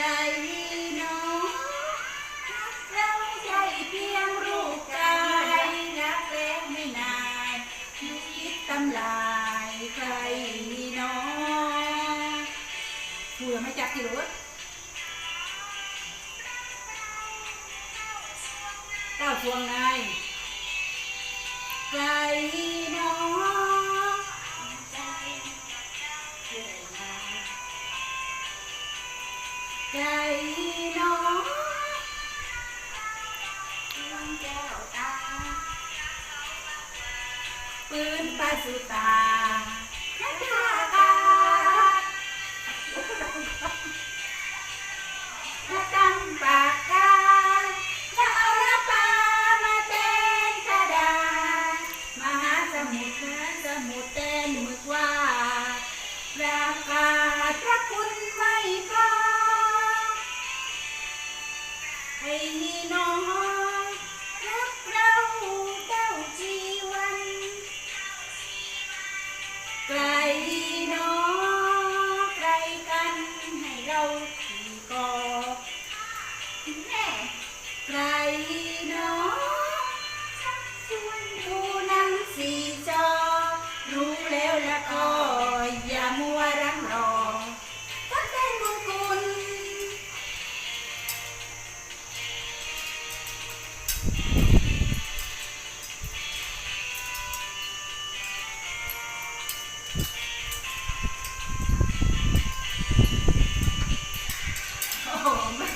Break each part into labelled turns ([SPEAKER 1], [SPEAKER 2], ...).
[SPEAKER 1] ไกลหนอเราใช่เพียงรูปกายรักแล้วไม่นานยุคิดทำลายใครหนอพูดแล้วไม่จับที่รถเก้าสวงนะ สุตานักากาและดำปากกาจะเอาละปามาเต้นกระดามหาสมุทรนะสมุทรเต้นมึกว่าราคาพระคุณไม่พอให้น้อง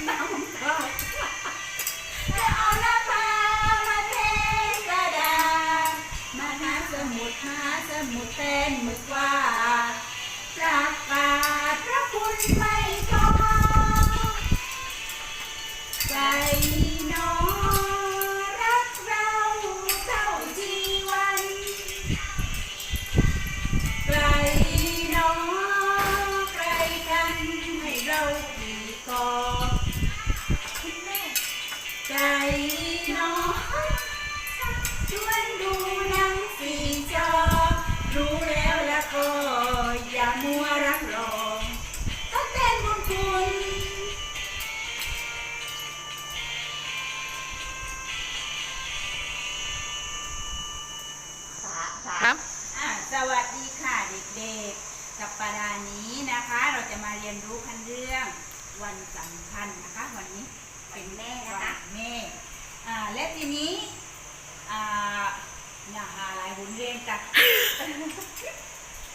[SPEAKER 1] มันน้ำก็จะเอาน้ำปลามาเทกระดมาหาสมุทรหาสมุทรเต้นหมึกว่า ไกลน้องชวนดูหนังสีจอ รู้แล้วละก็อย่ามัวรักรอก็เต้นบุญคุณ
[SPEAKER 2] ครับ
[SPEAKER 1] อ่าสวัสดีค่ะเด็กๆ สัปดาห์นี้นะคะ เราจะมาเรียนรู้กันเรื่องวันสำคัญนะคะ วันนี้ เป็นแม่นะคะแม่อ่าและทีนี้อ่าอย่าหาหลายบุญเรียนกัน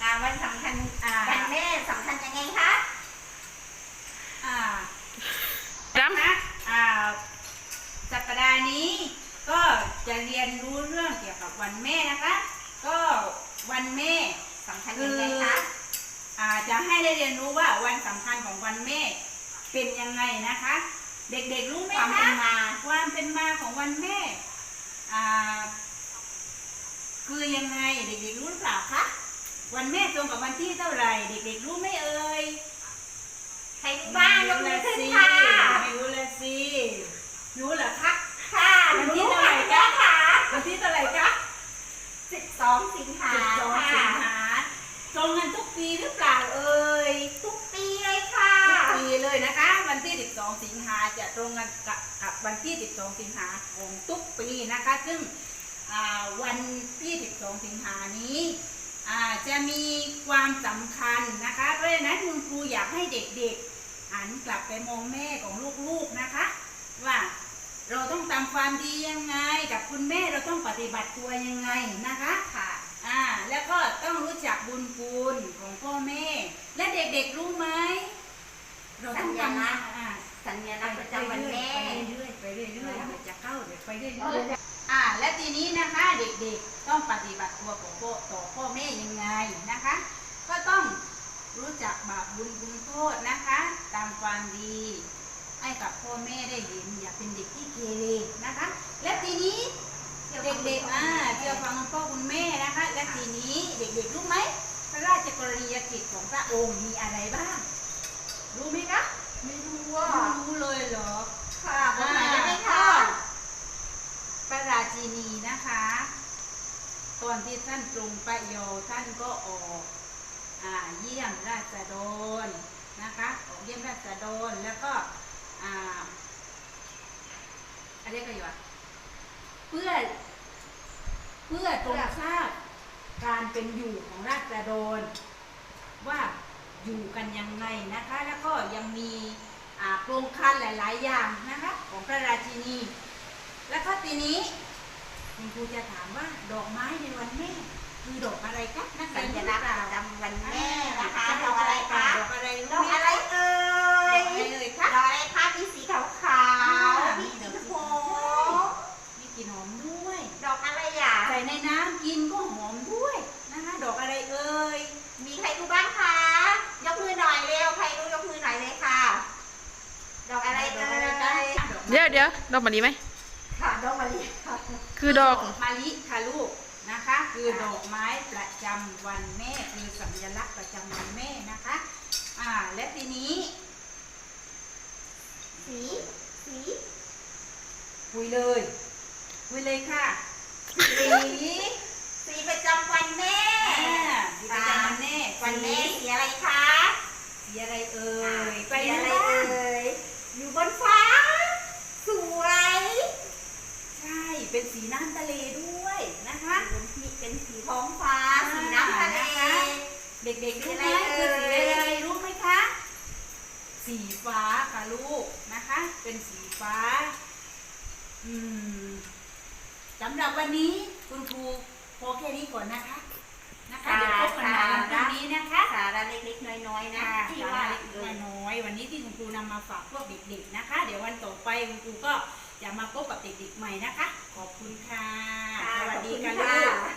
[SPEAKER 3] อ่าวันสำคัญ
[SPEAKER 1] อ่า
[SPEAKER 3] วันแม่สำคัญยังไงคะ
[SPEAKER 1] อ่า
[SPEAKER 2] จ
[SPEAKER 1] นะอ่าสัปดาห์นี้ก็จะเรียนรู้เรื่องเกี่ยวกับวันแม่นะคะ ก็วันแม่
[SPEAKER 3] สำคัญยังไงคะ
[SPEAKER 1] อาจะให้ได้เรียนรู้ว่าวันสำคัญของวันแม่เป็นยังไงนะคะ เด็กๆรู้ไหม
[SPEAKER 3] ความเป็
[SPEAKER 1] คะ
[SPEAKER 3] นมา
[SPEAKER 1] ความเป็นมาของวันแม่อ่าคือยังไงเด็กๆรู้หรือเปล่าคะวันแม่ตรงกับวันที่เท่าไหร่เด็กๆรู้ไหมเอ่ย
[SPEAKER 3] ใครรู้บ้างยกมือขึ้นค่ะ
[SPEAKER 1] ไม่รู้ละสิรู้เหรอคะ
[SPEAKER 3] ค่ะ
[SPEAKER 1] วันที่
[SPEAKER 3] รู้
[SPEAKER 1] เท่าไหร่
[SPEAKER 3] ค่ะ
[SPEAKER 1] จ๊ะ
[SPEAKER 3] ค่ะ
[SPEAKER 1] วันที่เท่าไหร่คะ
[SPEAKER 3] สิบสองสิงหา
[SPEAKER 1] สิบสองสิ
[SPEAKER 3] ค่ะ
[SPEAKER 1] งหาตรงกันทุกปีหรือเปล่าเอ่ย
[SPEAKER 3] ทุกปีเลยค่ะ
[SPEAKER 1] ทุกปีเลยนะคะ วันที่ 12 สิงหาจะ ตรงกันกับกับวันที่ 12 สิงหาของทุกปีนะคะ ซึ่งอ่าวันที่ 12 สิงหานี้อ่าจะมีความสำคัญนะคะ เพราะฉะนั้นคุณครูอยากให้เด็กๆหันกลับไปมองแม่ของลูกๆนะคะ ว่าเราต้องทำความดียังไง กับคุณแม่เราต้องปฏิบัติตัวยังไงนะคะ
[SPEAKER 3] ค่ะ
[SPEAKER 1] อ่าแล้วก็ต้องรู้จักบุญคุณของพ่อแม่ และเด็กๆรู้ไหมเราต้องทำนะ อ่า
[SPEAKER 3] สัญลักษณ์ประจำวันแม่
[SPEAKER 1] ไปเรื่อยๆไปเรื่อยๆเดี๋ยวจะเข้าเดี๋ยวไปเรื่อยๆอ่า และทีนี้นะคะเด็กๆต้องปฏิบัติตัวของพ่อต่อพ่อแม่ยังไงนะคะ ก็ต้องรู้จักบาปบุญคุณโทษนะคะ ตามความดีให้กับพ่อแม่ได้เห็นอย่าเป็นเด็กที่เกเรนะคะ และทีนี้เด็กๆอ่าเชื่อฟังคุณพ่อคุณแม่นะคะ และทีนี้เด็กๆรู้ไหมพระราชกรณียกิจของพระองค์มีอะไรบ้าง รู้ไหมคะ
[SPEAKER 3] ไม่รู้ว่า
[SPEAKER 1] รู้เลยเหรอ
[SPEAKER 3] ค่ะคำไหนได้ไหะ
[SPEAKER 1] ประราชินีนะคะ ตอนที่ท่านตรงไปโยท่านก็ออกอ่าเยี่ยมราชดลนะคะออกเยี่ยมราชดลแล้วก็อ่าอะไรกันอยู่อะเพื่อ เพื่อตรงทราบการเป็นอยู่ของราชดลว่า อยู่กันยังไงนะคะ แล้วก็ยังมีอ่าโครงการหลาย ๆ อย่างนะคะของพระราชินี แล้วก็ทีนี้คุณครูจะถามว่าดอกไม้ในวันแม่คือดอกอะไรคะนัก
[SPEAKER 3] สั
[SPEAKER 1] เรียน
[SPEAKER 3] ญ
[SPEAKER 1] รู้
[SPEAKER 3] ลักษณ์
[SPEAKER 1] เปล่า
[SPEAKER 3] ประจำวันแม่
[SPEAKER 1] อ่า
[SPEAKER 3] นะคะ
[SPEAKER 1] ด
[SPEAKER 3] ด
[SPEAKER 1] อ
[SPEAKER 3] อกก
[SPEAKER 1] อะ
[SPEAKER 3] อะไรไร
[SPEAKER 1] คะ
[SPEAKER 3] คะ
[SPEAKER 1] ดอกอะไร
[SPEAKER 3] ดอกอะไรเอ่
[SPEAKER 1] ด
[SPEAKER 3] ย
[SPEAKER 1] อกอะไรเลย
[SPEAKER 3] ด
[SPEAKER 1] คะ
[SPEAKER 3] อกอะไรคะมีสีขาวขาว
[SPEAKER 1] อ่า
[SPEAKER 3] ๆ
[SPEAKER 1] มี
[SPEAKER 3] มี
[SPEAKER 1] ดอก
[SPEAKER 3] สี
[SPEAKER 1] สี
[SPEAKER 3] โค้
[SPEAKER 1] มีกลิ่นหอมด้วย
[SPEAKER 3] ดอกอะไรอะ
[SPEAKER 1] ใส่ในน้ำกินก็หอมด้วยนะคะดอกอะไรเอ่ย
[SPEAKER 2] เดี๋ยวเดี๋ยวดอกมะลิไหม
[SPEAKER 3] ค่ะดอกมะลิค่ะ
[SPEAKER 2] คือดอก
[SPEAKER 1] มะลิค่ะลูกนะคะ คือดอกไม้ประจำวันแม่คือสัญลักษณ์ประจำวันแม่นะคะ อ่า และทีนี้
[SPEAKER 3] สีสี
[SPEAKER 1] คุยเลยคุยเลยค่ะสี
[SPEAKER 3] สีประจำวันแม่
[SPEAKER 1] อ่าสีประจำวันแม่
[SPEAKER 3] วันแม่
[SPEAKER 1] สี
[SPEAKER 3] สีอะไรคะ
[SPEAKER 1] สีอะไรเอ่ย
[SPEAKER 3] ไป
[SPEAKER 1] ไป
[SPEAKER 3] อะไร
[SPEAKER 1] บ้าง
[SPEAKER 3] เอ่ยอยู่บนฟ้า สวย
[SPEAKER 1] ใช่ เป็นสีน้ำทะเลด้วยนะคะ
[SPEAKER 3] มีเป็นสีท้องฟ้า สีน้ำทะเล
[SPEAKER 1] เด็กๆรู้ไหม
[SPEAKER 3] สีอะไร
[SPEAKER 1] คือสี
[SPEAKER 3] เอ่ย
[SPEAKER 1] อะไรรู้ไหมคะ สีฟ้าค่ะลูกนะคะ เป็นสีฟ้า อืมสำหรับวันนี้คุณครูพอแค่นี้ก่อนนะคะ นะคะเดี๋ยวพบกันใหม่วันพรุ่งนี้นะคะ
[SPEAKER 3] สาระเล็กๆ น้อยๆนะ
[SPEAKER 1] ค่ะ
[SPEAKER 3] ที่
[SPEAKER 1] ที่
[SPEAKER 3] ว่า
[SPEAKER 1] ว่าเล็กๆน้อยๆวันนี้ที่คุณครูนำมาฝากพวกเด็กๆนะคะ เดี๋ยววันต่อไปคุณครูก็จะมาพบกับเด็กๆใหม่นะคะ ขอบคุณค่ะ
[SPEAKER 3] ค่ะ
[SPEAKER 1] สวัสดีค่ะ
[SPEAKER 3] ขอบคุณ
[SPEAKER 1] ลู
[SPEAKER 3] ค่ะ